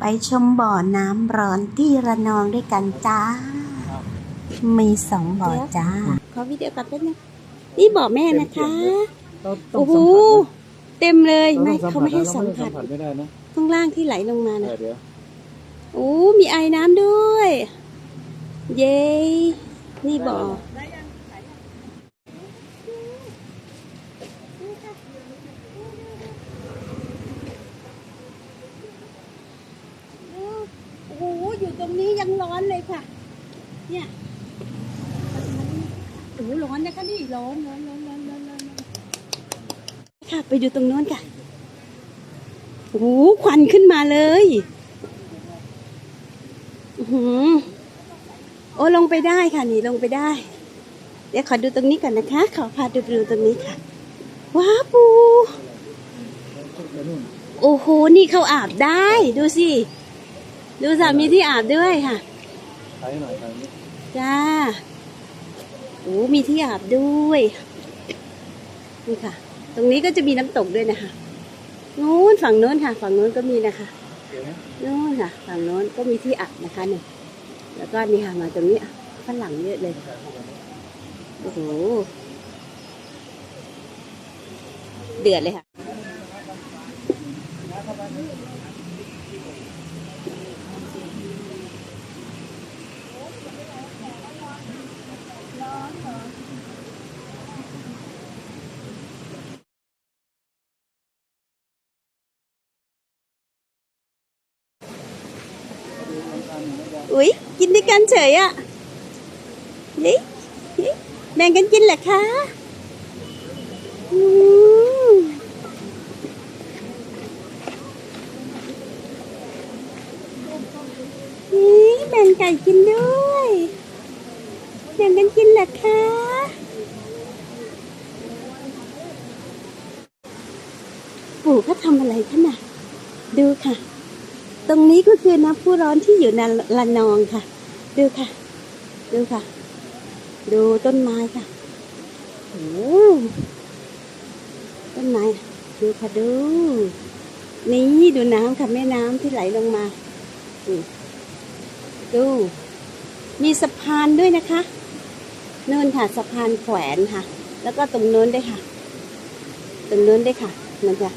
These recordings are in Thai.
ไปชมบ่อน้ำร้อนที่ระนองด้วยกันจ้า มีสองบ่อจ้า ขอวิดีโอก่อนแป๊บนึงนี่บ่อแม่นะคะเราต้อโอ้งโหสัมผัสนะเต็มเลยเราไม่ต้องเขาไม่ให้สัมเราผัสไม่ได้นะข้างล่างที่ไหลลงมาเอนะอเดี๋ยวโอ้ มีไอ้น้ำด้วย เย้ นี่บ่อโอ้โห อยู่ต รงนี้ยังร้อนเลยค่ะ เนี่ยโอ้ร้อนนะคะนี่ร้อนร้อนร้อนร้อนร้อนร้อนค่ะไปดูตรงโน้นค่ะโอ้โหควันขึ้นมาเลยอือหือโอ้ลงไปได้ค่ะนี่ลงไปได้ เดี๋ยวขอดูตรงนี้ก่อนนะคะ ขอพาดูไปดูตรงนี้ค่ะ ว้าปู โอ้โห นี่เขาอาบได้ ดูสิ ดูสามีที่อาบด้วยค่ะใช้หน่อยใช้นิดจ้าโอ้มีที่อาบด้วยนี่ค่ะ ตรงนี้ก็จะมีน้ำตกด้วยนะคะนู้นฝั่งโน้นค่ะ ฝั่งโน้นก็มีนะคะเดี๋ยวนะนู้นค่ะ ฝั่งโน้นก็มีที่อาบนะคะเนี่ยแล้วก็นี่ค่ะมาตรงนี้ฝรั่งเยอะเลยโอ้โหเดือดเลยค่ะ อุ๊ยกินด้วยกันเฉยอะ่ะนี่นี่แบ่งกันกินเหรอคะอืมนี่แบ่งไก่กินด้วยแบ่งกันกินเหรอคะปู่เขาทำอะไรคะน่ะดูค่ะ ตรงนี้ก็คือน้ำพุร้อนที่อยู่ในละนองค่ะ ดูค่ะ ดูค่ะ ดูต้นไม้ค่ะโอ้ต้นไม้ดูค่ะดู นี่ดูน้ำค่ะแม่น้ำที่ไหลลงมาดู มีสะพานด้วยนะคะเนินค่ะสะพานแขวนค่ะ แล้วก็ตรงโน้นด้วยค่ะ ตรงโน้นด้วยค่ะนั่นค่ะ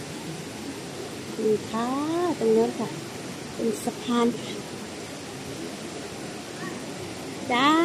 นี่ค่ะตรงโน้นค่ะ เป็นสะพานค่ะจ้า